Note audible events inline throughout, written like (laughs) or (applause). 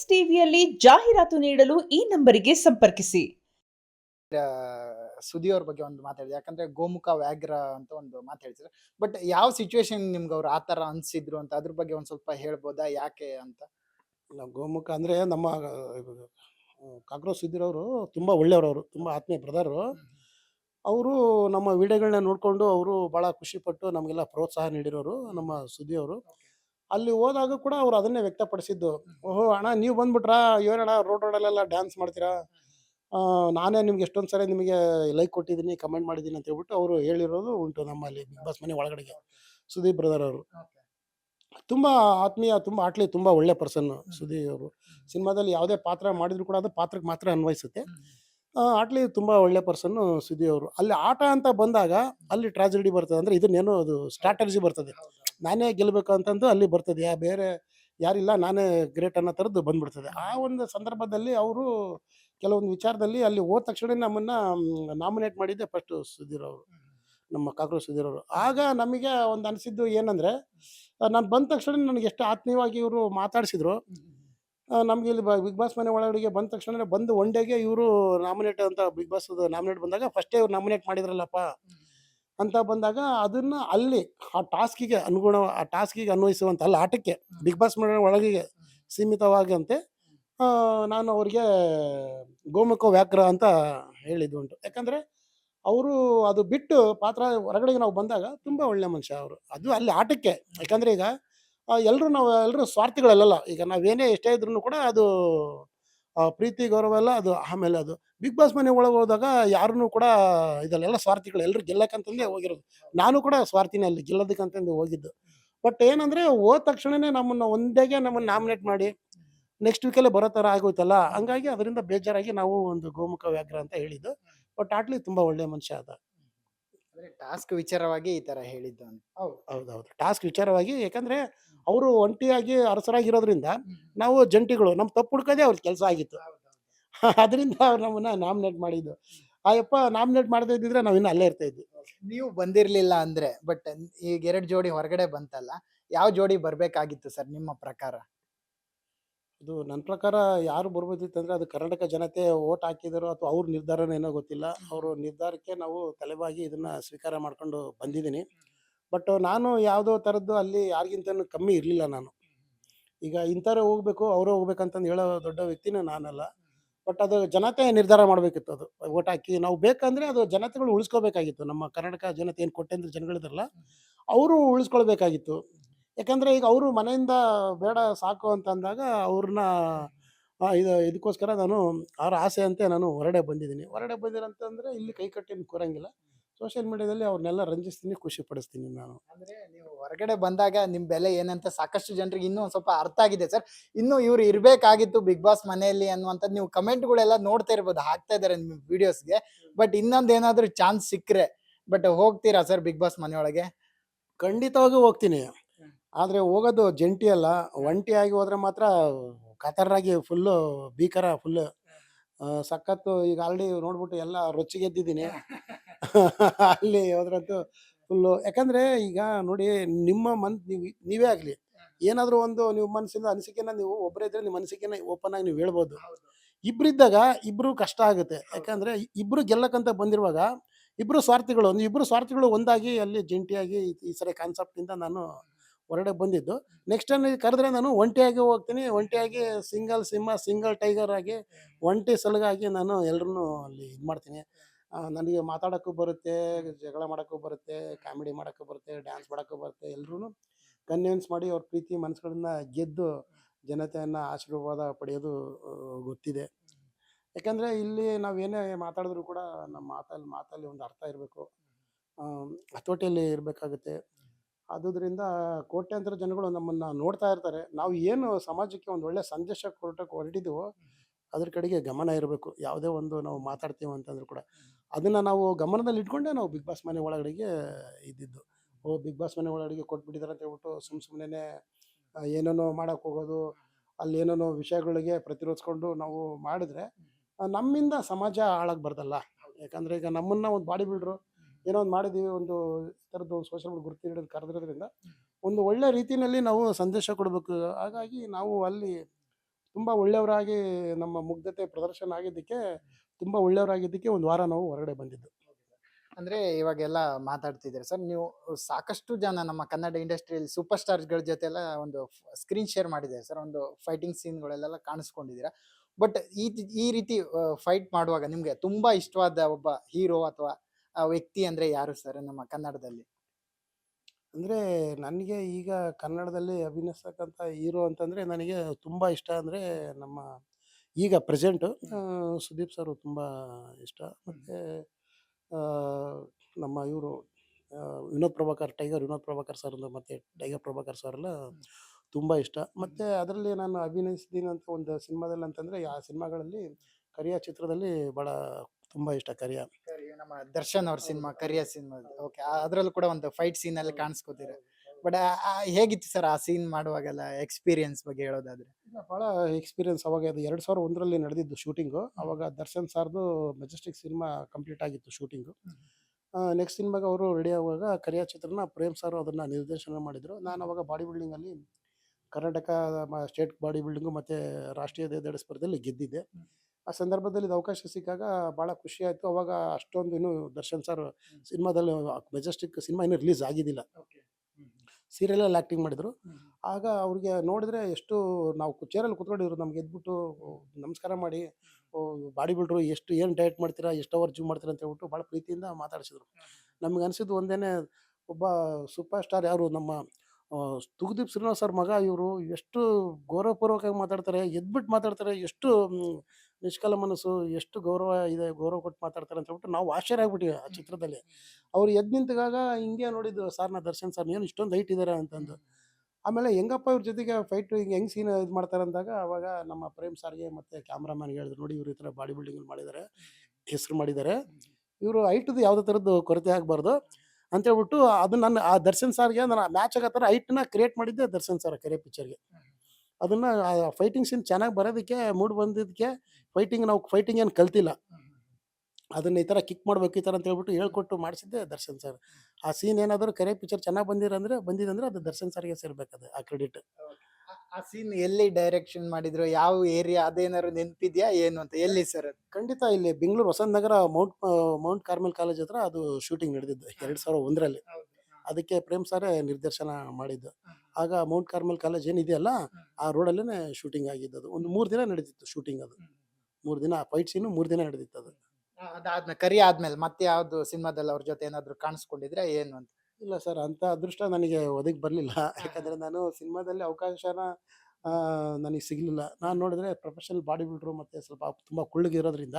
Times ಟಿವಿಯಲ್ಲಿ ಜಾಹೀರಾತು ನೀಡಲು ಈ ನಂಬರಿಗೆ ಸಂಪರ್ಕಿಸಿ. ಸುದಿ ಅವ್ರ ಬಗ್ಗೆ ಒಂದು ಮಾತಾಡಿದೆ. ಯಾಕಂದ್ರೆ ಗೋಮುಖ ವ್ಯಾಘ್ರ ಅಂತ ಒಂದು ಮಾತು ಹೇಳ್ತಿದ್ರು. ಬಟ್ ಯಾವ ಸಿಚುವೇಶನ್ ನಿಮ್ಗೆ ಅವ್ರು ಆ ಥರ ಅನ್ಸಿದ್ರು ಅಂತ ಅದ್ರ ಬಗ್ಗೆ ಒಂದು ಸ್ವಲ್ಪ ಹೇಳ್ಬೋದಾ? ಯಾಕೆ ಅಂತ? ಇಲ್ಲ ಗೋಮುಖ ಅಂದರೆ ನಮ್ಮ ಕಾಕ್ರೋಚ್ ಸುದ್ದಿರವರು ತುಂಬ ಒಳ್ಳೆಯವರು ತುಂಬ ಆತ್ಮೀಯ ಬ್ರದರು. ಅವರು ನಮ್ಮ ವಿಡಿಯೋಗಳನ್ನ ನೋಡಿಕೊಂಡು ಅವರು ಭಾಳ ಖುಷಿಪಟ್ಟು ನಮಗೆಲ್ಲ ಪ್ರೋತ್ಸಾಹ ನೀಡಿರೋರು ನಮ್ಮ ಸುದ್ದಿಯವರು ಅಲ್ಲಿ ಹೋದಾಗ ಕೂಡ ಅವ್ರು ಅದನ್ನೇ ವ್ಯಕ್ತಪಡಿಸಿದ್ದು. ಓಹೋ ಅಣ್ಣ ನೀವು ಬಂದ್ಬಿಟ್ರಾ? ಏನಣ್ಣ ರೋಡ್ ರೋಡಲ್ಲೆಲ್ಲ ಡ್ಯಾನ್ಸ್ ಮಾಡ್ತೀರಾ? ನಾನೇ ನಿಮ್ಗೆ ಎಷ್ಟೊಂದು ಸರಿ ನಿಮಗೆ ಲೈಕ್ ಕೊಟ್ಟಿದ್ದೀನಿ ಕಮೆಂಟ್ ಮಾಡಿದ್ದೀನಿ ಅಂತ ಹೇಳ್ಬಿಟ್ಟು ಅವರು ಹೇಳಿರೋದು ಉಂಟು ನಮ್ಮಲ್ಲಿ ಬಿಗ್ ಬಾಸ್ ಮನೆ ಒಳಗಡೆಗೆ. ಸುದೀಪ್ ಬ್ರದರ್ ಅವರು. ತುಂಬ ಆತ್ಮೀಯ ತುಂಬ ಆಟ್ಲಿ ತುಂಬ ಒಳ್ಳೆ ಪರ್ಸನ್ ಸುದೀಪ್ ಅವರು. ಸಿನಿಮಾದಲ್ಲಿ ಯಾವುದೇ ಪಾತ್ರ ಮಾಡಿದ್ರು ಕೂಡ ಅದು ಪಾತ್ರಕ್ಕೆ ಮಾತ್ರ ಅನ್ವಯಿಸುತ್ತೆ. ಆಟ್ಲಿ ತುಂಬ ಒಳ್ಳೆ ಪರ್ಸನ್ನು ಸುದೀಪ್ ಅವರು. ಅಲ್ಲಿ ಆಟ ಅಂತ ಬಂದಾಗ ಅಲ್ಲಿ ಟ್ರಾಜಿಡಿ ಬರ್ತದೆ ಅಂದರೆ ಇದನ್ನೇನೋ ಅದು ಸ್ಟ್ರಾಟಜಿ ಬರ್ತದೆ. ನಾನೇ ಗೆಲ್ಲಬೇಕು ಅಂತಂದು ಅಲ್ಲಿ ಬರ್ತದೆ. ಯಾ ಬೇರೆ ಯಾರಿಲ್ಲ ನಾನೇ ಗ್ರೇಟ್ ಅನ್ನೋ ಥರದ್ದು ಬಂದ್ಬಿಡ್ತದೆ. ಆ ಒಂದು ಸಂದರ್ಭದಲ್ಲಿ ಅವರು ಕೆಲವೊಂದು ವಿಚಾರದಲ್ಲಿ ಅಲ್ಲಿ ಹೋದ ತಕ್ಷಣ ನಮ್ಮನ್ನು ನಾಮಿನೇಟ್ ಮಾಡಿದ್ದೆ ಫಸ್ಟು ಸುಧೀರ್ ಅವರು ನಮ್ಮ ಕಾಕ್ರೋಚ್ ಸುಧೀರ್ ಅವರು. ಆಗ ನಮಗೆ ಒಂದು ಅನಿಸಿದ್ದು ಏನಂದರೆ ನಾನು ಬಂದ ತಕ್ಷಣ ನನಗೆ ಎಷ್ಟು ಆತ್ಮೀಯವಾಗಿ ಇವರು ಮಾತಾಡಿಸಿದ್ರು ನಮಗೆ ಇಲ್ಲಿ ಬಿಗ್ ಬಾಸ್ ಮನೆ ಒಳಗಡೆಗೆ ಬಂದ ತಕ್ಷಣ ಬಂದು ಒನ್ ಡೇಗೆ ಇವರು ನಾಮಿನೇಟ್ ಅಂತ ಬಿಗ್ ಬಾಸ್ ನಾಮಿನೇಟ್ ಬಂದಾಗ ಫಸ್ಟೇ ಇವ್ರು ನಾಮಿನೇಟ್ ಮಾಡಿದ್ರಲ್ಲಪ್ಪ ಅಂತ ಬಂದಾಗ ಅದನ್ನ ಅಲ್ಲಿ ಆ ಟಾಸ್ಕಿಗೆ ಅನುಗುಣ ಆ ಟಾಸ್ಕಿಗೆ ಅನ್ವಯಿಸುವಂತ ಅಲ್ಲಿ ಆಟಕ್ಕೆ ಬಿಗ್ ಬಾಸ್ ಮನೆ ಒಳಗೆ ಸೀಮಿತವಾಗಂತೆ ನಾನು ಅವರಿಗೆ ಗೋಮುಖ ವ್ಯಾಕ್ರ ಅಂತ ಹೇಳಿದ್ದು ಉಂಟು. ಯಾಕಂದರೆ ಅವರು ಅದು ಬಿಟ್ಟು ಪಾತ್ರ ಹೊರಗಡೆಗೆ ನಾವು ಬಂದಾಗ ತುಂಬ ಒಳ್ಳೆ ಮನುಷ್ಯ ಅವರು. ಅದು ಅಲ್ಲಿ ಆಟಕ್ಕೆ. ಯಾಕಂದರೆ ಈಗ ಎಲ್ಲರೂ ನಾವು ಎಲ್ಲರೂ ಸ್ವಾರ್ಥಿಗಳಲ್ಲ ಈಗ ನಾವೇನೇ ಎಷ್ಟೇ ಇದ್ರೂ ಕೂಡ ಅದು ಆ, ಪ್ರೀತಿ ಗೌರವ ಎಲ್ಲ ಅದು ಆಮೇಲೆ ಅದು ಬಿಗ್ ಬಾಸ್ ಮನೆ ಒಳಗೆ ಹೋದಾಗ ಯಾರನ್ನೂ ಕೂಡ ಇದಲ್ಲೆಲ್ಲ ಸ್ವಾರ್ಥಿಗಳು ಎಲ್ಲರೂ ಗೆಲ್ಲಕ್ಕಂತಂದೇ ಹೋಗಿರೋದು. ನಾನು ಕೂಡ ಸ್ವಾರ್ಥಿನೇ ಅಲ್ಲಿ ಗೆಲ್ಲೋದಕ್ಕಂತಂದು ಹೋಗಿದ್ದು. ಬಟ್ ಏನಂದರೆ ಹೋದ ತಕ್ಷಣನೇ ನಮ್ಮನ್ನು ಒಂದೇಗೆ ನಮ್ಮನ್ನು ನಾಮಿನೇಟ್ ಮಾಡಿ ನೆಕ್ಸ್ಟ್ ವೀಕಲ್ಲೇ ಬರೋ ಥರ ಆಗೋಯ್ತಲ್ಲ ಹಂಗಾಗಿ ಅದರಿಂದ ಬೇಜಾರಾಗಿ ನಾವು ಒಂದು ಗೋಮುಖ ವ್ಯಾಘ್ರ ಅಂತ ಹೇಳಿದ್ದು. ಬಟ್ ಆಟ್ಲಿ ತುಂಬ ಒಳ್ಳೆಯ ಮನುಷ್ಯ ಅದ ಟಾಸ್ಕ್ ವಿಚಾರವಾಗಿ ಈ ತರ ಹೇಳಿದ್ದು ಅಂತ. ಹೌದು. ಟಾಸ್ಕ್ ವಿಚಾರವಾಗಿ ಯಾಕಂದರೆ ಅವರು ಒಂಟಿಯಾಗಿ ಅರಸರಾಗಿರೋದ್ರಿಂದ ನಾವು ಜಂಟಿಗಳು ನಮ್ಮ ತಪ್ಪು ಹುಡ್ಕೋದೇ ಅವ್ರ ಕೆಲಸ ಆಗಿತ್ತು. (laughs) ಅದರಿಂದ ಅವ್ರು ನಮ್ಮನ್ನ ನಾಮಿನೇಟ್ ಮಾಡಿದ್ದು. ಆಯಪ್ಪ ನಾಮಿನೇಟ್ ಮಾಡದೇ ಇದ್ದಿದ್ರೆ ನಾವು ಇನ್ನೂ ಅಲ್ಲೇ ಇರ್ತಾ ಇದ್ವಿ. ನೀವು ಬಂದಿರಲಿಲ್ಲ ಅಂದ್ರೆ ಬಟ್ ಈಗ ಎರಡು ಜೋಡಿ ಹೊರಗಡೆ ಬಂತಲ್ಲ ಯಾವ ಜೋಡಿ ಬರಬೇಕಾಗಿತ್ತು ಸರ್ ನಿಮ್ಮ ಪ್ರಕಾರ? ಅದು ನನ್ನ ಪ್ರಕಾರ ಯಾರು ಬರ್ಬೋದಿತ್ತಂದ್ರೆ ಅದು ಕರ್ನಾಟಕ ಜನತೆ ಓಟ್ ಹಾಕಿದಾರೋ ಅಥವಾ ಅವ್ರ ನಿರ್ಧಾರನೇನೋ ಏನೋ ಗೊತ್ತಿಲ್ಲ ಅವರು ನಿರ್ಧಾರಕ್ಕೆ ನಾವು ತಲೆಬಾಗಿ ಇದನ್ನ ಸ್ವೀಕಾರ ಮಾಡ್ಕೊಂಡು ಬಂದಿದ್ದೀನಿ. ಬಟ್ ನಾನು ಯಾವುದೋ ಥರದ್ದು ಅಲ್ಲಿ ಯಾರಿಗಿಂತನೂ ಕಮ್ಮಿ ಇರಲಿಲ್ಲ ನಾನು. ಈಗ ಇಂಥವ್ರೇ ಹೋಗ್ಬೇಕು, ಅವರೇ ಹೋಗ್ಬೇಕಂತಂದು ಹೇಳೋ ದೊಡ್ಡ ವ್ಯಕ್ತಿನೂ ನಾನಲ್ಲ. ಬಟ್ ಅದು ಜನತೆ ನಿರ್ಧಾರ ಮಾಡಬೇಕಿತ್ತು ಅದು. ಓಟ್ ಹಾಕಿ ನಾವು ಬೇಕಂದರೆ ಅದು ಜನತೆಗಳು ಉಳಿಸ್ಕೋಬೇಕಾಗಿತ್ತು. ನಮ್ಮ ಕರ್ನಾಟಕ ಜನತೆ ಏನು ಕೊಟ್ಟೆಂದ್ರೆ ಜನಗಳಿದ್ರಲ್ಲ, ಅವರು ಉಳಿಸ್ಕೊಳ್ಬೇಕಾಗಿತ್ತು. ಯಾಕಂದರೆ ಈಗ ಅವರು ಮನೆಯಿಂದ ಬೇಡ ಸಾಕು ಅಂತ ಅಂದಾಗ ಅವ್ರನ್ನ ಇದು, ಇದಕ್ಕೋಸ್ಕರ ನಾನು ಅವರ ಆಸೆ ಅಂತೆ ನಾನು ಹೊರಡೆ ಬಂದಿದ್ದೀನಿ. ಹೊರಡೆ ಬಂದಿರಂತಂದರೆ ಇಲ್ಲಿ ಕೈ ಕಟ್ಟಿ ಕೂರಂಗಿಲ್ಲ. ಸೋಷಿಯಲ್ ಮೀಡಿಯಾದಲ್ಲಿ ಅವ್ರನ್ನೆಲ್ಲ ರಂಜಿಸ್ತೀನಿ ಖುಷಿ ಪಡಿಸ್ತೀನಿ ನಾನು. ಅಂದ್ರೆ ನೀವು ಹೊರಗಡೆ ಬಂದಾಗ ನಿಮ್ ಬೆಲೆ ಏನಂತ ಸಾಕಷ್ಟು ಜನರಿಗೆ ಇನ್ನೂ ಒಂದ್ ಸ್ವಲ್ಪ ಅರ್ಥ ಆಗಿದೆ ಸರ್. ಇನ್ನು ಇವ್ರು ಇರ್ಬೇಕಾಗಿತ್ತು ಬಿಗ್ ಬಾಸ್ ಮನೆಯಲ್ಲಿ ಅನ್ನುವಂಥದ್ದು ನೀವು ಕಮೆಂಟ್ಗಳೆಲ್ಲ ನೋಡ್ತಾ ಇರ್ಬೋದು ಹಾಕ್ತಾ ಇದಾರೆ ನಿಮ್ ವಿಡಿಯೋಸ್ಗೆ. ಬಟ್ ಇನ್ನೊಂದು ಏನಾದರೂ ಚಾನ್ಸ್ ಸಿಕ್ಕರೆ ಬಟ್ ಹೋಗ್ತೀರಾ ಸರ್ ಬಿಗ್ ಬಾಸ್ ಮನೆಯೊಳಗೆ? ಖಂಡಿತವಾಗೂ ಹೋಗ್ತೀನಿ. ಆದರೆ ಹೋಗೋದು ಜಂಟಿ ಅಲ್ಲ. ಒಂಟಿಯಾಗಿ ಹೋದ್ರೆ ಮಾತ್ರ ಕತರಾಗಿ ಫುಲ್ಲು ಭೀಕರ ಫುಲ್ಲು ಸಖತ್ತು ಈಗ ಆಲ್ರೆಡಿ ನೋಡ್ಬಿಟ್ಟು ಎಲ್ಲ ರೊಚ್ಚಿಗೆದ್ದಿದ್ದೀನಿ. (laughs) (laughs) ಅಲ್ಲಿ ಹೋದ್ರಂತೂ ಫುಲ್ಲು ಯಾಕಂದ್ರೆ ಈಗ ನೋಡಿ ನಿಮ್ಮ ಮನ್ ನೀವು ನೀವೇ ಆಗಲಿ. ಏನಾದರೂ ಒಂದು ನಿಮ್ಮ ಮನಸ್ಸಿಂದ ಅನಿಸಿಕೆನ ನೀವು ಒಬ್ಬರೇ ಇದ್ರೆ ನಿಮ್ಮ ಅನಿಸಿಕೆನ ಓಪನ್ ಆಗಿ ನೀವು ಹೇಳ್ಬೋದು. ಇಬ್ಬರಿದ್ದಾಗ ಇಬ್ಬರು ಕಷ್ಟ ಆಗುತ್ತೆ. ಯಾಕಂದ್ರೆ ಇಬ್ಬರು ಗೆಲ್ಲಕ್ಕಂತ ಬಂದಿರುವಾಗ ಇಬ್ಬರು ಸ್ವಾರ್ಥಿಗಳು ಒಂದು ಇಬ್ಬರು ಸ್ವಾರ್ಥಿಗಳು ಒಂದಾಗಿ ಅಲ್ಲಿ ಜಂಟಿಯಾಗಿ ಈ- ಸರಿ ಕಾನ್ಸೆಪ್ಟಿಂದ ನಾನು ಹೊರಡೆ ಬಂದಿದ್ದು. ನೆಕ್ಸ್ಟ್ ಟೈಮ್ ಕರೆದ್ರೆ ನಾನು ಒಂಟಿಯಾಗಿ ಹೋಗ್ತೀನಿ. ಒಂಟಿಯಾಗಿ ಸಿಂಗಲ್ ಸಿಂಹ ಸಿಂಗಲ್ ಟೈಗರ್ ಆಗಿ ಒಂಟಿ ಸಲಗಾಗಿ ನಾನು ಎಲ್ಲರನ್ನೂ ಅಲ್ಲಿ ಇದು ಮಾಡ್ತೀನಿ ನನಗೆ ಮಾತಾಡೋಕ್ಕೂ ಬರುತ್ತೆ, ಜಗಳ ಮಾಡೋಕ್ಕೂ ಬರುತ್ತೆ, ಕಾಮಿಡಿ ಮಾಡೋಕ್ಕೂ ಬರುತ್ತೆ ಡ್ಯಾನ್ಸ್ ಮಾಡೋಕ್ಕೂ ಬರುತ್ತೆ ಎಲ್ಲರೂ ಕನ್ವಿನ್ಸ್ ಮಾಡಿ ಅವ್ರ ಪ್ರೀತಿ ಮನಸ್ಸುಗಳನ್ನ ಗೆದ್ದು ಜನತೆಯನ್ನು ಆಶೀರ್ವಾದ ಪಡೆಯೋದು ಗೊತ್ತಿದೆ. ಯಾಕಂದರೆ ಇಲ್ಲಿ ನಾವು ಏನೇ ಮಾತಾಡಿದ್ರು ಕೂಡ ನಮ್ಮ ಮಾತಲ್ಲಿ ಮಾತಲ್ಲಿ ಒಂದು ಅರ್ಥ ಇರಬೇಕು. ಹತೋಟಿಯಲ್ಲಿ ಇರಬೇಕಾಗುತ್ತೆ. ಆದುದರಿಂದ ಕೋಟ್ಯಾಂತರ ಜನಗಳು ನಮ್ಮನ್ನು ನೋಡ್ತಾ ಇರ್ತಾರೆ. ನಾವು ಏನು ಸಮಾಜಕ್ಕೆ ಒಂದು ಒಳ್ಳೆ ಸಂದೇಶ ಕೊರಟಕ್ಕೆ ಹೊರಟಿದ್ದೀವೋ ಅದ್ರ ಕಡೆಗೆ ಗಮನ ಇರಬೇಕು. ಯಾವುದೇ ಒಂದು ನಾವು ಮಾತಾಡ್ತೀವಿ ಅಂತಂದ್ರೂ ಕೂಡ. ಅದನ್ನು ನಾವು ಗಮನದಲ್ಲಿ ಇಟ್ಕೊಂಡೆ ನಾವು ಬಿಗ್ ಬಾಸ್ ಮನೆ ಒಳಗಡೆಗೆ ಇದ್ದಿದ್ದು. ಓ ಬಿಗ್ ಬಾಸ್ ಮನೆ ಒಳಗಡೆಗೆ ಕೊಟ್ಬಿಟ್ಟಿದ್ದಾರೆ ಅಂತ ಹೇಳ್ಬಿಟ್ಟು ಸುಮ್ ಸುಮ್ಮನೆ ಏನೇನೋ ಮಾಡೋಕ್ಕೆ ಹೋಗೋದು, ಅಲ್ಲಿ ಏನೇನೋ ವಿಷಯಗಳಿಗೆ ಪ್ರತಿರೋಧಿಸ್ಕೊಂಡು ನಾವು ಮಾಡಿದ್ರೆ ನಮ್ಮಿಂದ ಸಮಾಜ ಹಾಳಾಗಿ ಬರ್ದಲ್ಲ ಯಾಕಂದರೆ ಈಗ ನಮ್ಮನ್ನು ಒಂದು ಬಾಡಿ ಬಿಲ್ಡ್ರು ಏನೋ ಒಂದು ಮಾಡಿದ್ದೀವಿ ಒಂದು ಈ ಥರದ್ದು ಸೋಷಿಯಲ್ ಮೀಡಿಯಾ ಗುರುತು ಹಿಡಿದು ಕರೆದಿರೋದ್ರಿಂದ ಒಂದು ಒಳ್ಳೆ ರೀತಿಯಲ್ಲಿ ನಾವು ಸಂದೇಶ ಕೊಡಬೇಕು. ಹಾಗಾಗಿ ನಾವು ಅಲ್ಲಿ ತುಂಬ ಒಳ್ಳೆಯವರಾಗಿ ನಮ್ಮ ಮುಗ್ಧತೆ ಪ್ರದರ್ಶನ ಆಗಿದ್ದಕ್ಕೆ ತುಂಬ ಒಳ್ಳೆಯವರಾಗಿದ್ದಕ್ಕೆ ಒಂದು ವಾರ ನಾವು ಹೊರಗಡೆ ಬಂದಿದ್ದು. ಅಂದ್ರೆ ಇವಾಗೆಲ್ಲ ಮಾತಾಡ್ತಿದ್ದೀರಾ ಸರ್? ನೀವು ಸಾಕಷ್ಟು ಜನ ನಮ್ಮ ಕನ್ನಡ ಇಂಡಸ್ಟ್ರಿಯಲ್ಲಿ ಸೂಪರ್ ಸ್ಟಾರ್ಸ್ಗಳ ಜೊತೆ ಎಲ್ಲ ಒಂದು ಸ್ಕ್ರೀನ್ ಶೇರ್ ಮಾಡಿದ್ದಾರೆ ಸರ್. ಒಂದು ಫೈಟಿಂಗ್ ಸೀನ್ಗಳಲ್ಲೆಲ್ಲ ಕಾಣಿಸ್ಕೊಂಡಿದ್ದೀರಾ? ಬಟ್ ಈ ಈ ರೀತಿ ಫೈಟ್ ಮಾಡುವಾಗ ನಿಮಗೆ ತುಂಬಾ ಇಷ್ಟವಾದ ಒಬ್ಬ ಹೀರೋ ಅಥವಾ ವ್ಯಕ್ತಿ ಅಂದ್ರೆ ಯಾರು ಸರ್ ನಮ್ಮ ಕನ್ನಡದಲ್ಲಿ? ಅಂದರೆ ನನಗೆ ಈಗ ಕನ್ನಡದಲ್ಲಿ ಅಭಿನಯಿಸ್ತಕ್ಕಂಥ ಹೀರೋ ಅಂತಂದರೆ ನನಗೆ ತುಂಬ ಇಷ್ಟ ಅಂದರೆ ನಮ್ಮ ಈಗ ಪ್ರೆಸೆಂಟು ಸುದೀಪ್ ಸರ್ ತುಂಬ ಇಷ್ಟ. ಮತ್ತು ನಮ್ಮ ಇವರು ವಿನೋದ್ ಪ್ರಭಾಕರ್ ಟೈಗರ್ ವಿನೋದ್ ಪ್ರಭಾಕರ್ ಸರ್ ಮತ್ತು ಟೈಗರ್ ಪ್ರಭಾಕರ್ ಸರ್ ಎಲ್ಲ ತುಂಬ ಇಷ್ಟ. ಮತ್ತು ಅದರಲ್ಲಿ ನಾನು ಅಭಿನಯಿಸಿದ್ದೀನಿ ಅಂತ ಒಂದು ಸಿನಿಮಾದಲ್ಲಿ ಅಂತಂದರೆ ಆ ಸಿನಿಮಾಗಳಲ್ಲಿ ಕರಿಯ ಚಿತ್ರದಲ್ಲಿ ಭಾಳ ತುಂಬ ಇಷ್ಟ ಕರಿಯ. ನಮ್ಮ ದರ್ಶನ್ ಅವ್ರ ಸಿನಿಮಾ ಕರಿಯ ಸಿನಿಮಾ ಓಕೆ ಅದರಲ್ಲೂ ಕೂಡ ಒಂದು ಫೈಟ್ ಸೀನಲ್ಲಿ ಕಾಣಿಸ್ಕೋತೀರ? ಬಟ್ ಹೇಗಿತ್ತು ಸರ್ ಆ ಸೀನ್ ಮಾಡುವಾಗೆಲ್ಲ ಎಕ್ಸ್ಪೀರಿಯನ್ಸ್ ಬಗ್ಗೆ ಹೇಳೋದಾದ್ರೆ? ಇಲ್ಲ ಭಾಳ ಎಕ್ಸ್ಪೀರಿಯನ್ಸ್ ಅವಾಗ ಅದು ಎರಡು ಸಾವಿರ ಒಂದರಲ್ಲಿ ನಡೆದಿದ್ದು ಶೂಟಿಂಗು. ಅವಾಗ ದರ್ಶನ್ ಸಾರ್ದು ಮೆಜೆಸ್ಟಿಕ್ ಸಿನಿಮಾ ಕಂಪ್ಲೀಟ್ ಆಗಿತ್ತು ಶೂಟಿಂಗು. ನೆಕ್ಸ್ಟ್ ಸಿನಿಮಾಗೆ ಅವರು ರೆಡಿ ಆಗುವಾಗ ಕರಿಯ ಚಿತ್ರನ ಪ್ರೇಮ್ ಸರ್ ಅದನ್ನು ನಿರ್ದೇಶನ ಮಾಡಿದರು. ನಾನು ಅವಾಗ ಬಾಡಿ ಬಿಲ್ಡಿಂಗಲ್ಲಿ ಕರ್ನಾಟಕ ಸ್ಟೇಟ್ ಬಾಡಿ ಬಿಲ್ಡಿಂಗು ಮತ್ತು ರಾಷ್ಟ್ರೀಯ ದೇದಡ ಸ್ಪರ್ಧೆಯಲ್ಲಿ ಗೆದ್ದಿದ್ದೆ. ಆ ಸಂದರ್ಭದಲ್ಲಿ ಇದು ಅವಕಾಶ ಸಿಕ್ಕಾಗ ಭಾಳ ಖುಷಿ ಆಯಿತು. ಅವಾಗ ಅಷ್ಟೊಂದು ಇನ್ನೂ ದರ್ಶನ್ ಸರ್ ಸಿನಿಮಾದಲ್ಲಿ ಮೆಜೆಸ್ಟಿಕ್ ಸಿನಿಮಾ ಇನ್ನೂ ರಿಲೀಸ್ ಆಗಿದ್ದಿಲ್ಲ. ಸೀರಿಯಲಲ್ಲಿ ಆ್ಯಕ್ಟಿಂಗ್ ಮಾಡಿದರು. ಆಗ ಅವ್ರಿಗೆ ನೋಡಿದ್ರೆ ಎಷ್ಟು ನಾವು ಚೇರಲ್ಲಿ ಕುತ್ಕೊಂಡಿದ್ರು ನಮ್ಗೆ ಎದ್ಬಿಟ್ಟು ನಮಸ್ಕಾರ ಮಾಡಿ ಬಾಡಿ ಬಿಲ್ಡ್ರು ಎಷ್ಟು ಏನು ಡಯಟ್ ಮಾಡ್ತೀರಾ ಎಷ್ಟು ಅವರ್ ಜಿಮ್ ಮಾಡ್ತೀರಾ ಅಂತ ಹೇಳ್ಬಿಟ್ಟು ಭಾಳ ಪ್ರೀತಿಯಿಂದ ಮಾತಾಡಿಸಿದ್ರು. ನಮ್ಗೆ ಅನಿಸಿದ್ದು ಒಂದೇನೆ ಒಬ್ಬ ಸೂಪರ್ ಸ್ಟಾರ್ ಯಾರು ನಮ್ಮ ತುಗುದೀಪ್ ಶ್ರೀನಿವಾಸ್ ಸರ್ ಮಗ ಇವರು ಎಷ್ಟು ಗೌರವಪೂರ್ವಕವಾಗಿ ಮಾತಾಡ್ತಾರೆ ಎದ್ಬಿಟ್ಟು ಮಾತಾಡ್ತಾರೆ ಎಷ್ಟು ನಿಷ್ಕಲ ಮನಸ್ಸು ಎಷ್ಟು ಗೌರವ ಇದೆ ಗೌರವ ಕೊಟ್ಟು ಮಾತಾಡ್ತಾರೆ ಅಂತ ಹೇಳ್ಬಿಟ್ಟು ನಾವು ಆಶ್ಚರ್ಯ ಆಗ್ಬಿಟ್ಟಿವಿ ಆ ಚಿತ್ರದಲ್ಲಿ. ಅವ್ರು ಎದ್ದು ನಿಂತಾಗ ಹಿಂಗೆ ನೋಡಿದ್ದು ಸಾರ್ನ ದರ್ಶನ್ ಸರ್ ಏನು ಇಷ್ಟೊಂದು ಹೈಟ್ ಇದ್ದಾರೆ? ಅಂತಂದು. ಆಮೇಲೆ ಹೆಂಗಪ್ಪ ಇವ್ರ ಜೊತೆಗೆ ಫೈಟ್ ಹಿಂಗೆ ಹೆಂಗೆ ಸೀನ್ ಇದು ಮಾಡ್ತಾರೆ ಅಂದಾಗ ಅವಾಗ ನಮ್ಮ ಪ್ರೇಮ್ ಸಾರ್ಗೆ ಮತ್ತು ಕ್ಯಾಮ್ರಾಮನ್ಗೆ ಹೇಳಿದ್ರು ನೋಡಿ ಇವ್ರ ಈ ಥರ ಬಾಡಿ ಬಿಲ್ಡಿಂಗ್ ಮಾಡಿದ್ದಾರೆ ಹೆಸರು ಮಾಡಿದ್ದಾರೆ ಇವರು ಹೈಟ್ದು ಯಾವುದೇ ಥರದ್ದು ಕೊರತೆ ಆಗಬಾರ್ದು. ಅಂತೇಳ್ಬಿಟ್ಟು ಅದು ನನ್ನ ಆ ದರ್ಶನ್ ಸಾರ್ಗೆ ನಾನು ಮ್ಯಾಚ್ ಆಗೋ ಥರ ಹೈಟ್ನ ಕ್ರಿಯೇಟ್ ಮಾಡಿದ್ದೆ ದರ್ಶನ್ ಸರ್ ಕೆರೆ ಪಿಕ್ಚರ್ಗೆ ಅದನ್ನು ಫೈಟಿಂಗ್ ಸೀನ್ ಚೆನ್ನಾಗಿ ಬರೋದಕ್ಕೆ ಮೂಡ್ ಬಂದಿದ್ದಕ್ಕೆ ಫೈಟಿಂಗ್ ನಾವು ಫೈಟಿಂಗ್ ಏನು ಕಲ್ತಿಲ್ಲ. ಅದನ್ನ ಈ ಥರ ಕಿಕ್ ಮಾಡ್ಬೇಕು ಈ ಥರ ಅಂತ ಹೇಳ್ಬಿಟ್ಟು ಹೇಳ್ಕೊಟ್ಟು ಮಾಡಿಸಿದ್ದೆ ದರ್ಶನ್ ಸರ್ ಆ ಸೀನ್ ಏನಾದರೂ ಕರೆ ಪಿಕ್ಚರ್ ಚೆನ್ನಾಗಿ ಬಂದಿರಂದ್ರೆ ಬಂದಿದಂದ್ರೆ ಅದು ದರ್ಶನ್ ಸರ್ಗೆ ಸೇರ್ಬೇಕದು ಆ ಕ್ರೆಡಿಟ್ ಆ ಸೀನ್ ಎಲ್ಲಿ ಡೈರೆಕ್ಷನ್ ಮಾಡಿದ್ರು ಯಾವ ಏರಿಯಾ ಅದೇನಾದ್ರು ನೆನಪಿದ್ಯಾ ಏನು ಅಂತ ಎಲ್ಲಿ ಸರ್ ಖಂಡಿತ ಇಲ್ಲಿ Bengaluru Vasanth Nagar Mount Mount Carmel college ಹತ್ರ ಅದು ಶೂಟಿಂಗ್ ನಡೆದಿದ್ದು ಎರಡು ಸಾವಿರ ಒಂದರಲ್ಲಿ. ಅದಕ್ಕೆ ಪ್ರೇಮ್ ಸಾರೇ ನಿರ್ದೇಶನ ಮಾಡಿದ್ದು. ಆಗ ಮೌಂಟ್ ಕಾರ್ಮಲ್ ಕಾಲೇಜ್ ಏನಿದೆಯಲ್ಲ ಆ ರೋಡಲ್ಲೇ ಶೂಟಿಂಗ್ ಆಗಿದ್ದು ಅದು ಒಂದು ಮೂರು ದಿನ ನಡೀತಿತ್ತು ಶೂಟಿಂಗ್ ಅದು. ಮೂರು ದಿನ ಫೈಟ್ ಸೀನು ಮೂರು ದಿನ ನಡೆದಿತ್ತು ಅದು. ಅದಾದ್ಮೇಲೆ ಕರಿ ಆದ್ಮೇಲೆ ಮತ್ತೆ ಯಾವ್ದು ಸಿನಿಮಾದಲ್ಲಿ ಅವ್ರ ಜೊತೆ ಏನಾದ್ರು ಕಾಣಿಸ್ಕೊಂಡಿದ್ರೆ ಏನು ಅಂತ? ಇಲ್ಲ ಸರ್ ಅಂತ ಅದೃಷ್ಟ ನನಗೆ ಒದಗಿ ಬರಲಿಲ್ಲ. ಯಾಕಂದ್ರೆ ನಾನು ಸಿನಿಮಾದಲ್ಲಿ ಅವಕಾಶನ ನನಗೆ ಸಿಗಲಿಲ್ಲ. ನಾನು ನೋಡಿದ್ರೆ ಪ್ರೊಫೆಷನಲ್ ಬಾಡಿ ಬಿಲ್ಡ್ರು ಮತ್ತೆ ಸ್ವಲ್ಪ ತುಂಬ ಕುಳ್ಳಗಿರೋದ್ರಿಂದ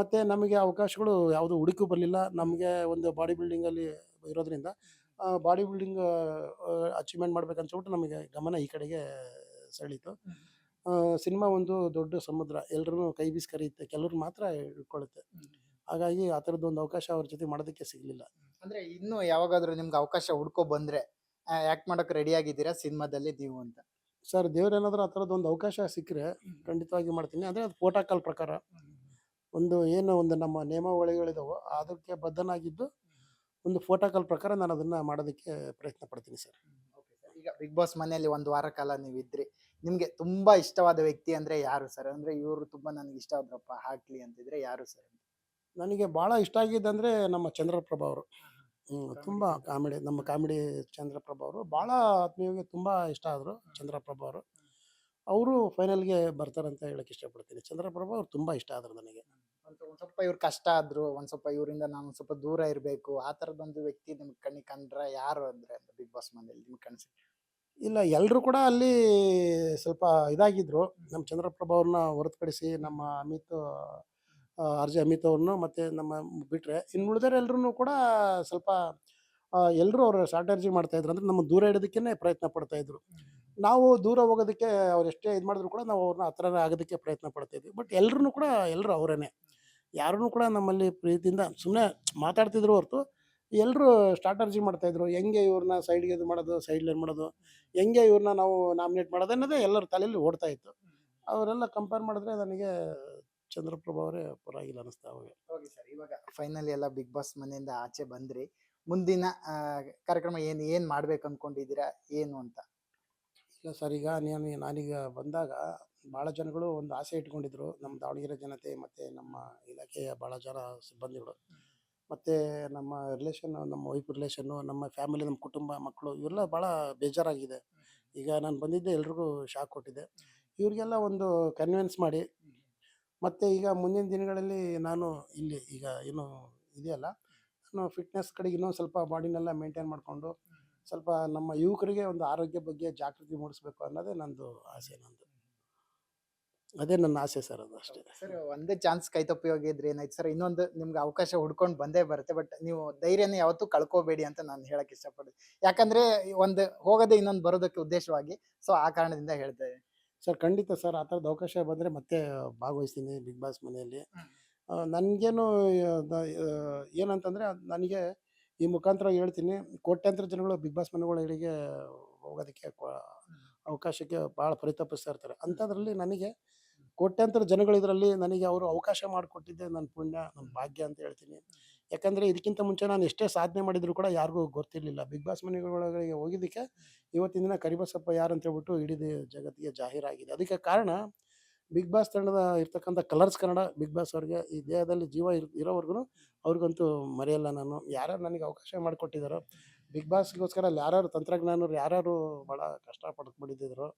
ಮತ್ತೆ ನಮಗೆ ಅವಕಾಶಗಳು ಯಾವುದು ಹುಡುಕು ಬರಲಿಲ್ಲ. ನಮಗೆ ಒಂದು ಬಾಡಿ ಬಿಲ್ಡಿಂಗಲ್ಲಿ ಇರೋದ್ರಿಂದ ಬಾಡಿ ಬಿಲ್ಡಿಂಗ್ ಅಚೀವ್ಮೆಂಟ್ ಮಾಡ್ಬೇಕಂತ ಹೇಳ್ಬಿಟ್ಟು ನಮಗೆ ಗಮನ ಈ ಕಡೆಗೆ ಸೆಳೀತು. ಸಿನಿಮಾ ಒಂದು ದೊಡ್ಡ ಸಮುದ್ರ ಎಲ್ಲರೂ ಕೈ ಬೀಸಿ ಕರೆಯುತ್ತೆ ಕೆಲವ್ರು ಮಾತ್ರ ಇಟ್ಕೊಳ್ಳುತ್ತೆ ಹಾಗಾಗಿ ಆ ಥರದ್ದು ಒಂದು ಅವಕಾಶ ಅವ್ರ ಜೊತೆ ಮಾಡೋದಕ್ಕೆ ಸಿಗಲಿಲ್ಲ. ಅಂದರೆ ಇನ್ನು ಯಾವಾಗಾದರೂ ನಿಮ್ಗೆ ಅವಕಾಶ ಹುಡ್ಕೋ ಬಂದರೆ ಆ್ಯಕ್ಟ್ ಮಾಡೋಕ್ಕೆ ರೆಡಿ ಆಗಿದ್ದೀರಾ ಸಿನಿಮಾದಲ್ಲಿ ನೀವು ಅಂತ? ಸರ್ ದೇವ್ರೇನಾದ್ರೂ ಆ ಥರದ್ದು ಒಂದು ಅವಕಾಶ ಸಿಕ್ಕರೆ ಖಂಡಿತವಾಗಿ ಮಾಡ್ತೀನಿ. ಅಂದರೆ ಅದು ಪ್ರೋಟೋಕಾಲ್ ಪ್ರಕಾರ. ಒಂದು ಏನು ಒಂದು ನಮ್ಮ ನಿಯಮಾವಳಿಗಳಿದಾವೋ ಅದಕ್ಕೆ ಬದ್ಧನಾಗಿದ್ದು ಒಂದು ಫೋಟೋಕಾಲ್ ಪ್ರಕಾರ ನಾನು ಅದನ್ನು ಮಾಡೋದಕ್ಕೆ ಪ್ರಯತ್ನ ಪಡ್ತೀನಿ ಸರ್. ಈಗ ಬಿಗ್ ಬಾಸ್ ಮನೆಯಲ್ಲಿ ಒಂದು ವಾರ ಕಾಲ ನೀವು ಇದ್ರಿ ನಿಮಗೆ ತುಂಬಾ ಇಷ್ಟವಾದ ವ್ಯಕ್ತಿ ಅಂದ್ರೆ ಯಾರು ಸರ್ ಅಂದ್ರೆ ಇವರು ತುಂಬಾ ನನಗೆ ಇಷ್ಟ ಆದ್ರಪ್ಪ ಹಾಕ್ಲಿ ಅಂತಿದ್ರೆ ಯಾರು ಸರ್ ನನಗೆ ಭಾಳ ಇಷ್ಟ ಆಗಿದ್ದಂದರೆ ನಮ್ಮ ಚಂದ್ರಪ್ರಭಾ ಅವರು. ತುಂಬ ಕಾಮಿಡಿ ನಮ್ಮ ಕಾಮಿಡಿ ಚಂದ್ರಪ್ರಭಾ ಅವರು. ಭಾಳ ಆತ್ಮೀಯವಾಗಿ ತುಂಬ ಇಷ್ಟ ಆದರು ಚಂದ್ರಪ್ರಭಾ ಅವರು. ಅವರು ಫೈನಲ್ಗೆ ಬರ್ತಾರಂತ ಹೇಳಕ್ಕೆ ಇಷ್ಟಪಡ್ತೀನಿ. ಚಂದ್ರಪ್ರಭಾ ಅವ್ರು ತುಂಬ ಇಷ್ಟ ಆದರು ನನಗೆ. ಒಂದ್ ಒಂದು ಸ್ವಲ್ಪ ಇವ್ರು ಕಷ್ಟ ಆದ್ರು, ಒಂದ್ ಸ್ವಲ್ಪ ಇವರಿಂದ ನಾನು ಸ್ವಲ್ಪ ದೂರ ಇರಬೇಕು, ಆ ತರದೊಂದು ವ್ಯಕ್ತಿ ನಿಮ್ಗೆ ಕಣ್ಣಿಗೆ ಕಂಡ್ರ ಯಾರು ಅಂದ್ರೆ ಬಿಗ್ ಬಾಸ್ ಮನೆಯಲ್ಲಿ ನಿಮ್ಗೆ ಕನ್ಸಿ ಇಲ್ಲ ಎಲ್ಲರೂ ಕೂಡ ಅಲ್ಲಿ ಸ್ವಲ್ಪ ಇದಾಗಿದ್ರು. ನಮ್ಮ ಚಂದ್ರಪ್ರಭಾ ಅವ್ರನ್ನ ಹೊರತುಪಡಿಸಿ ನಮ್ಮ ಅಮಿತ್ ಆರ್ ಜೆ ಅಮಿತ್ ಅವ್ರನ್ನು ಮತ್ತು ನಮ್ಮ ಬಿಟ್ಟರೆ ಇನ್ನು ಉಳಿದರೆ ಕೂಡ ಸ್ವಲ್ಪ ಎಲ್ಲರೂ ಅವ್ರ ಸ್ಟ್ರಾಟರ್ಜಿ ಮಾಡ್ತಾಯಿದ್ರು ಅಂದ್ರೆ ನಮ್ಮ ದೂರ ಇಡೋದಕ್ಕೇ ಪ್ರಯತ್ನ ಪಡ್ತಾಯಿದ್ರು ನಾವು ದೂರ ಹೋಗೋದಕ್ಕೆ ಅವ್ರು ಎಷ್ಟೇ ಇದು ಮಾಡಿದ್ರು ಕೂಡ ನಾವು ಅವ್ರನ್ನ ಹತ್ರ ಆಗೋದಕ್ಕೆ ಪ್ರಯತ್ನ ಪಡ್ತಾಯಿದ್ವಿ ಬಟ್ ಎಲ್ಲರೂ ಕೂಡ ಎಲ್ಲರೂ ಅವರೇನೆ. ಯಾರೂ ಕೂಡ ನಮ್ಮಲ್ಲಿ ಪ್ರೀತಿಯಿಂದ ಸುಮ್ಮನೆ ಮಾತಾಡ್ತಿದ್ರು ಹೊರತು ಎಲ್ಲರೂ ಸ್ಟ್ರಾಟರ್ಜಿ ಮಾಡ್ತಾಯಿದ್ರು ಹೆಂಗೆ ಇವ್ರನ್ನ ಸೈಡ್ಗೆ ಇದು ಮಾಡೋದು ಸೈಡ್ ಲೈನ್ ಮಾಡೋದು, ಹೆಂಗೆ ಇವ್ರನ್ನ ನಾವು ನಾಮಿನೇಟ್ ಮಾಡೋದು ಅನ್ನೋದೇ ಎಲ್ಲರ ತಲೆಯಲ್ಲಿ ಓಡ್ತಾ ಇತ್ತು. ಅವರೆಲ್ಲ ಕಂಪೇರ್ ಮಾಡಿದ್ರೆ ನನಗೆ ಚಂದ್ರಪ್ರಭಾ ಅವರೇ ಪರವಾಗಿಲ್ಲ ಅನಿಸ್ತಾ ಓಕೆ ಸರ್, ಇವಾಗ ಫೈನಲಿ ಎಲ್ಲ ಬಿಗ್ ಬಾಸ್ ಮನೆಯಿಂದ ಆಚೆ ಬಂದ್ರಿ. ಮುಂದಿನ ಕಾರ್ಯಕ್ರಮ ಏನು ಏನು ಮಾಡ್ಬೇಕು ಅನ್ಕೊಂಡಿದ್ದೀರಾ, ಏನು ಅಂತ? ಇಲ್ಲ ಸರ್, ಈಗ ನಾನು ನಾನೀಗ ಬಂದಾಗ ಭಾಳ ಜನಗಳು ಒಂದು ಆಸೆ ಇಟ್ಕೊಂಡಿದ್ರು. ನಮ್ಮ ದಾವಣಗೆರೆ ಜನತೆ ಮತ್ತು ನಮ್ಮ ಇಲಾಖೆಯ ಭಾಳ ಜನ ಸಿಬ್ಬಂದಿಗಳು. ಮತ್ತು ನಮ್ಮ ರಿಲೇಷನ್ನು ನಮ್ಮ ವೈಫ್ ರಿಲೇಷನ್ನು ನಮ್ಮ ಫ್ಯಾಮಿಲಿ ನಮ್ಮ ಕುಟುಂಬ, ಮಕ್ಕಳು ಇವೆಲ್ಲ ಭಾಳ ಬೇಜಾರಾಗಿದೆ. ಈಗ ನಾನು ಬಂದಿದ್ದೆ, ಎಲ್ರಿಗೂ ಶಾಕ್ ಕೊಟ್ಟಿದ್ದೆ ಇವರಿಗೆಲ್ಲ ಒಂದು ಕನ್ವಿನ್ಸ್ ಮಾಡಿ. ಮತ್ತು ಈಗ ಮುಂದಿನ ದಿನಗಳಲ್ಲಿ ನಾನು ಇಲ್ಲಿ ಈಗ ಏನು ಇದೆಯಲ್ಲ, ನಾನು ಫಿಟ್ನೆಸ್ ಕಡೆಗೆ ಇನ್ನೊಂದು ಸ್ವಲ್ಪ ಬಾಡಿನೆಲ್ಲ ಮೇಂಟೈನ್ ಮಾಡಿಕೊಂಡು ಸ್ವಲ್ಪ ನಮ್ಮ ಯುವಕರಿಗೆ ಒಂದು ಆರೋಗ್ಯ ಬಗ್ಗೆ ಜಾಗೃತಿ ಮೂಡಿಸ್ಬೇಕು ಅನ್ನೋದೇ ನಂದು ಆಸೆ ನಂದು. ಅದೇ ನನ್ನ ಆಸೆ ಸರ್ ಅದು ಅಷ್ಟೇ. ಸರ್? ಒಂದೇ ಚಾನ್ಸ್ ಕೈ ತಪ್ಪಿ ಹೋಗಿದ್ರೆ ಏನಾಯ್ತು ಸರ್? ಇನ್ನೊಂದು ನಿಮ್ಗೆ ಅವಕಾಶ ಹುಡ್ಕೊಂಡು ಬಂದೇ ಬರುತ್ತೆ ಬಟ್ ನೀವು ಧೈರ್ಯನ ಯಾವತ್ತೂ ಕಳ್ಕೋಬೇಡಿ ಅಂತ ನಾನು ಹೇಳಕ್ಕೆ ಇಷ್ಟಪಡ್ತೀನಿ. ಯಾಕಂದ್ರೆ ಒಂದು ಹೋಗೋದೇ ಇನ್ನೊಂದು ಬರೋದಕ್ಕೆ ಉದ್ದೇಶವಾಗಿ ಸೊ ಆ ಕಾರಣದಿಂದ ಹೇಳ್ತಾ ಇದ್ದೀನಿ. ಸರ್ ಖಂಡಿತ ಸರ್ ಆ ಥರದ ಅವಕಾಶ ಬಂದರೆ ಮತ್ತೆ ಭಾಗವಹಿಸ್ತೀನಿ ಬಿಗ್ ಬಾಸ್ ಮನೆಯಲ್ಲಿ. ನನಗೇನು ಏನಂತಂದರೆ ನನಗೆ ಈ ಮುಖಾಂತರ ಹೇಳ್ತೀನಿ. ಕೋಟ್ಯಾಂತರ ಜನಗಳು ಬಿಗ್ ಬಾಸ್ ಮನೆಗಳಿಗೆ ಹೋಗೋದಕ್ಕೆ ಅವಕಾಶಕ್ಕೆ ಭಾಳ ಪರಿತಪಿಸ್ತಾ ಇರ್ತಾರೆ. ಅಂಥದ್ರಲ್ಲಿ ನನಗೆ ಕೋಟ್ಯಾಂತರ ಜನಗಳು ಇದರಲ್ಲಿ ನನಗೆ ಅವರು ಅವಕಾಶ ಮಾಡಿಕೊಟ್ಟಿದ್ದೆ ನನ್ನ ಪುಣ್ಯ ನನ್ನ ಭಾಗ್ಯ ಅಂತ ಹೇಳ್ತೀನಿ. ಯಾಕಂದರೆ ಇದಕ್ಕಿಂತ ಮುಂಚೆ ನಾನು ಎಷ್ಟೇ ಸಾಧನೆ ಮಾಡಿದರೂ ಕೂಡ ಯಾರಿಗೂ ಗೊತ್ತಿರಲಿಲ್ಲ. ಬಿಗ್ ಬಾಸ್ ಮನೆಗಳಿಗೆ ಹೋಗಿದ್ದಕ್ಕೆ ಇವತ್ತಿನ ದಿನ ಕರಿಬಸಪ್ಪ ಯಾರು ಅಂತ ಹೇಳ್ಬಿಟ್ಟು ಇಡೀ ಜಗತ್ತಿಗೆ ಜಾಹೀರಾಗಿದೆ. ಅದಕ್ಕೆ ಕಾರಣ ಬಿಗ್ ಬಾಸ್ ತಂಡದ ಇರ್ತಕ್ಕಂಥ ಕಲರ್ಸ್ ಕನ್ನಡ ಬಿಗ್ ಬಾಸ್ ಅವ್ರಿಗೆ ಈ ದೇಹದಲ್ಲಿ ಜೀವ ಇರ್ ಇರೋವರೆಗೂ ಅವ್ರಿಗಂತೂ ಮರೆಯಲ್ಲ ನಾನು. ಯಾರ್ಯಾರು ನನಗೆ ಅವಕಾಶ ಮಾಡಿಕೊಟ್ಟಿದ್ದಾರೋ ಬಿಗ್ ಬಾಸ್ಗೋಸ್ಕರ ಅಲ್ಲಿ ಯಾರ್ಯಾರು ತಂತ್ರಜ್ಞಾನರು ಯಾರ್ಯಾರು ಭಾಳ ಕಷ್ಟ ಮಾಡಿದ್ದಿದ್ರು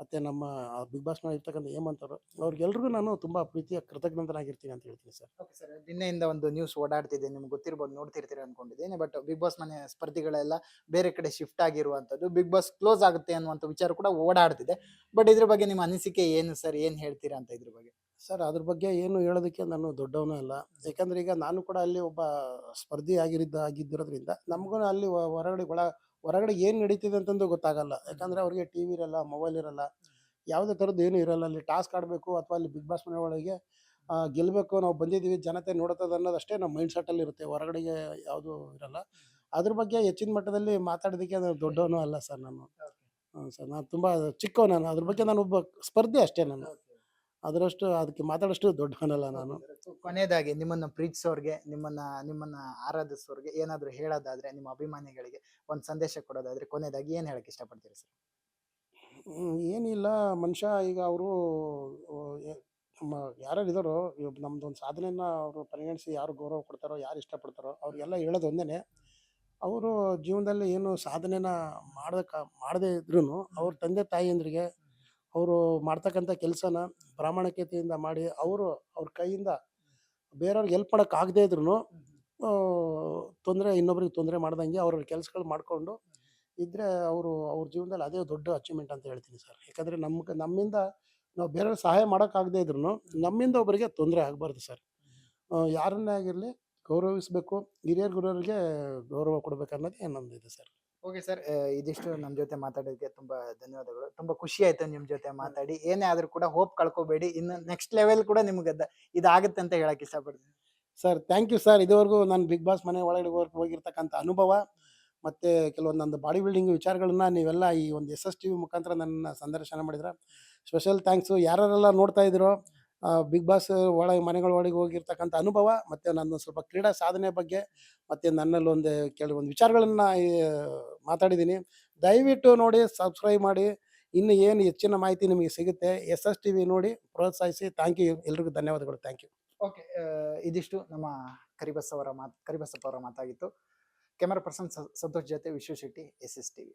ಮತ್ತು ನಮ್ಮ ಬಿಗ್ ಬಾಸ್ ಮೇಲೆ ಇರ್ತಕ್ಕಂಥ ಏಮಂತರು ಅವರು ಅವ್ರಿಗೆಲ್ರಿಗೂ ನಾನು ತುಂಬ ಪ್ರೀತಿಯ ಕೃತಜ್ಞತನಾಗಿರ್ತೀನಿ ಅಂತ ಹೇಳ್ತೀನಿ ಸರ್. ಓಕೆ ಸರ್, ನಿನ್ನೆಯಿಂದ ಒಂದು ನ್ಯೂಸ್ ಓಡಾಡ್ತಿದೆ, ನಿಮ್ಗೆ ಗೊತ್ತಿರ್ಬೋದು ನೋಡ್ತಿರ್ತೀರಿ ಅನ್ಕೊಂಡಿದ್ದೀನಿ, ಬಟ್ ಬಿಗ್ ಬಾಸ್ ಮನೆ ಸ್ಪರ್ಧಿಗಳೆಲ್ಲ ಬೇರೆ ಕಡೆ ಶಿಫ್ಟ್ ಆಗಿರುವಂಥದ್ದು, ಬಿಗ್ ಬಾಸ್ ಕ್ಲೋಸ್ ಆಗುತ್ತೆ ಅನ್ನುವಂಥ ವಿಚಾರ ಕೂಡ ಓಡಾಡ್ತಿದೆ, ಬಟ್ ಇದ್ರ ಬಗ್ಗೆ ನಿಮ್ಮ ಅನಿಸಿಕೆ ಏನು ಸರ್, ಏನು ಹೇಳ್ತೀರಾ ಅಂತ ಇದ್ರ ಬಗ್ಗೆ? ಸರ್ ಅದ್ರ ಬಗ್ಗೆ ಏನು ಹೇಳೋದಕ್ಕೆ ನಾನು ದೊಡ್ಡವನು ಅಲ್ಲ. ಯಾಕಂದ್ರೆ ಈಗ ನಾನು ಕೂಡ ಅಲ್ಲಿ ಒಬ್ಬ ಸ್ಪರ್ಧಿ ಆಗಿರಿದ್ದ ಆಗಿದ್ದಿರೋದ್ರಿಂದ ನಮಗೂ ಅಲ್ಲಿ ಹೊರಗಡೆ ಒಳ ಹೊರಗಡೆ ಏನು ನಡೀತಿದೆ ಅಂತಂದು ಗೊತ್ತಾಗಲ್ಲ. ಯಾಕಂದ್ರೆ ಅವ್ರಿಗೆ ಟಿ ವಿ ಇರಲ್ಲ ಮೊಬೈಲ್ ಇರಲ್ಲ ಯಾವುದೇ ಥರದ್ದು ಏನೂ ಇರಲ್ಲ. ಅಲ್ಲಿ ಟಾಸ್ಕ್ ಆಡಬೇಕು ಅಥವಾ ಅಲ್ಲಿ ಬಿಗ್ ಬಾಸ್ ಮನೆಯೊಳಗೆ ಒಳಗೆ ಗೆಲ್ಲಬೇಕು ನಾವು ಬಂದಿದ್ದೀವಿ ಜನತೆ ನೋಡುತ್ತದೆ ಅನ್ನೋದಷ್ಟೇ ನಮ್ಮ ಮೈಂಡ್ ಸೆಟ್ಟಲ್ಲಿ ಇರುತ್ತೆ. ಹೊರಗಡೆಗೆ ಯಾವುದೂ ಇರಲ್ಲ. ಅದ್ರ ಬಗ್ಗೆ ಹೆಚ್ಚಿನ ಮಟ್ಟದಲ್ಲಿ ಮಾತಾಡೋದಕ್ಕೆ ನಾನು ದೊಡ್ಡವನು ಅಲ್ಲ ಸರ್ ನಾನು. ಸರ್ ನಾನು ತುಂಬ ಚಿಕ್ಕವ ನಾನು. ಅದ್ರ ಬಗ್ಗೆ ನಾನು ಒಬ್ಬ ಸ್ಪರ್ಧೆ ಅಷ್ಟೇ ನಾನು. ಅದರಷ್ಟು ಅದಕ್ಕೆ ಮಾತಾಡೋಷ್ಟು ದೊಡ್ಡವನಲ್ಲ ನಾನು. ಕೊನೆಯದಾಗಿ ನಿಮ್ಮನ್ನ ಪ್ರೀತಿಸೋರ್ಗೆ ನಿಮ್ಮನ್ನ ನಿಮ್ಮನ್ನ ಆರಾಧಿಸೋರ್ಗೆ ಏನಾದರೂ ಹೇಳೋದಾದ್ರೆ ನಿಮ್ಮ ಅಭಿಮಾನಿಗಳಿಗೆ ಒಂದು ಸಂದೇಶ ಕೊಡೋದಾದ್ರೆ ಕೊನೆಯದಾಗಿ ಏನ್ ಹೇಳಕ್ ಇಷ್ಟಪಡ್ತೀರಿ ಸರ್? ಏನಿಲ್ಲ. ಮನುಷ್ಯ ಈಗ ಅವರು ನಮ್ಮ ಯಾರು ಇದ್ದಾರೋ ನಮ್ದು ಒಂದು ಸಾಧನೆಯನ್ನ ಅವರು ಪರಿಗಣಿಸಿ ಯಾರು ಗೌರವ ಕೊಡ್ತಾರೋ ಯಾರು ಇಷ್ಟಪಡ್ತಾರೋ ಅವ್ರಿಗೆಲ್ಲ ಹೇಳೋದು ಒಂದೇ. ಅವರು ಜೀವನದಲ್ಲಿ ಏನು ಸಾಧನೆನ ಮಾಡ್ದಕ್ಕ ಮಾಡದೇ ಇದ್ರೂ ಅವ್ರ ತಂದೆ ತಾಯಿಯಂದ್ರಿಗೆ ಅವರು ಮಾಡ್ತಕ್ಕಂಥ ಕೆಲಸನ ಪ್ರಾಮಾಣಿಕತೆಯಿಂದ ಮಾಡಿ ಅವರು ಅವ್ರ ಕೈಯಿಂದ ಬೇರೆಯವ್ರಿಗೆ ಹೆಲ್ಪ್ ಮಾಡೋಕೆ ಆಗದೇ ಇದ್ರೂ ತೊಂದರೆ ಇನ್ನೊಬ್ರಿಗೆ ತೊಂದರೆ ಮಾಡ್ದಂಗೆ ಅವ್ರ ಕೆಲಸಗಳು ಮಾಡಿಕೊಂಡು ಇದ್ದರೆ ಅವರು ಅವ್ರ ಜೀವನದಲ್ಲಿ ಅದೇ ದೊಡ್ಡ ಅಚೀವ್ಮೆಂಟ್ ಅಂತ ಹೇಳ್ತೀನಿ ಸರ್. ಯಾಕಂದರೆ ನಮ್ಗೆ ನಮ್ಮಿಂದ ನಾವು ಬೇರೆಯವ್ರಿಗೆ ಸಹಾಯ ಮಾಡೋಕ್ಕಾಗದೇ ಇದ್ರೂ ನಮ್ಮಿಂದ ಒಬ್ಬರಿಗೆ ತೊಂದರೆ ಆಗಬಾರ್ದು ಸರ್. ಯಾರನ್ನೇ ಆಗಿರಲಿ ಗೌರವಿಸಬೇಕು ಹಿರಿಯರ್ ಗುರುವರಿಗೆ ಗೌರವ ಕೊಡಬೇಕು ಅನ್ನೋದೇ ನಮ್ಮದಿದೆ ಸರ್. Okay sir. ಇದಿಷ್ಟು ನಮ್ಮ ಜೊತೆ ಮಾತಾಡೋದಕ್ಕೆ ತುಂಬಾ ಧನ್ಯವಾದಗಳು. ತುಂಬಾ ಖುಷಿ ಆಯ್ತು ನಿಮ್ಮ ಜೊತೆ ಮಾತಾಡಿ. ಏನೇ ಆದ್ರೂ ಕೂಡ ಹೋಪ್ ಕಳ್ಕೊಬೇಡಿ. ಇನ್ನು ನೆಕ್ಸ್ಟ್ ಲೆವೆಲ್ ಕೂಡ ನಿಮ್ಗೆ ಅದ- ಇದಾಗುತ್ತೆ ಅಂತ ಹೇಳಕ್ ಇಷ್ಟಪಡ್ತೀನಿ. Sir thank you sir. ಇದುವರೆಗೂ ನಾನು ಬಿಗ್ ಬಾಸ್ ಮನೆ ಒಳಗಡೆ ಹೋಗ್- ಹೋಗಿರ್ತಕ್ಕಂಥ ಅನುಭವ ಮತ್ತು ಕೆಲವೊಂದು ನಂದು ಬಾಡಿ ಬಿಲ್ಡಿಂಗ್ ವಿಚಾರಗಳನ್ನ ನೀವೆಲ್ಲ ಈ ಒಂದು ಎಸ್ ಎಸ್ ಟಿ ವಿ ಮುಖಾಂತರ ನನ್ನ ಸಂದರ್ಶನ ಮಾಡಿದ್ರೆ. ಸ್ಪೆಷಲ್ ಥ್ಯಾಂಕ್ಸು ಯಾರೆಲ್ಲ ನೋಡ್ತಾ ಇದ್ದೀರೋ ಬಿಗ್ ಬಾಸ್ ಒಳಗೆ, ಮನೆಗಳ ಒಳಗೆ ಹೋಗಿರ್ತಕ್ಕಂಥ ಅನುಭವ ಮತ್ತು ನನ್ನ ಸ್ವಲ್ಪ ಕ್ರೀಡಾ ಸಾಧನೆ ಬಗ್ಗೆ ಮತ್ತು ನನ್ನಲ್ಲಿ ಒಂದು ಕೆಲವೊಂದು ವಿಚಾರಗಳನ್ನು ಮಾತಾಡಿದ್ದೀನಿ. ದಯವಿಟ್ಟು ನೋಡಿ ಸಬ್ಸ್ಕ್ರೈಬ್ ಮಾಡಿ. ಇನ್ನು ಏನು ಹೆಚ್ಚಿನ ಮಾಹಿತಿ ನಿಮಗೆ ಸಿಗುತ್ತೆ ಎಸ್ ಎಸ್ ಟಿ ವಿ ನೋಡಿ ಪ್ರೋತ್ಸಾಹಿಸಿ. ಥ್ಯಾಂಕ್ ಯು ಎಲ್ರಿಗೂ ಧನ್ಯವಾದಗಳು. ಥ್ಯಾಂಕ್ ಯು ಓಕೆ ಇದಿಷ್ಟು ನಮ್ಮ ಕರಿಬಸ್ ಅವರ ಮಾತು, ಕರಿಬಸಪ್ಪ ಮಾತಾಗಿತ್ತು. ಕ್ಯಾಮರಾ ಪರ್ಸನ್ ಸಂತೋಷ್ ಜೊತೆ Vishwa Shetty S S TV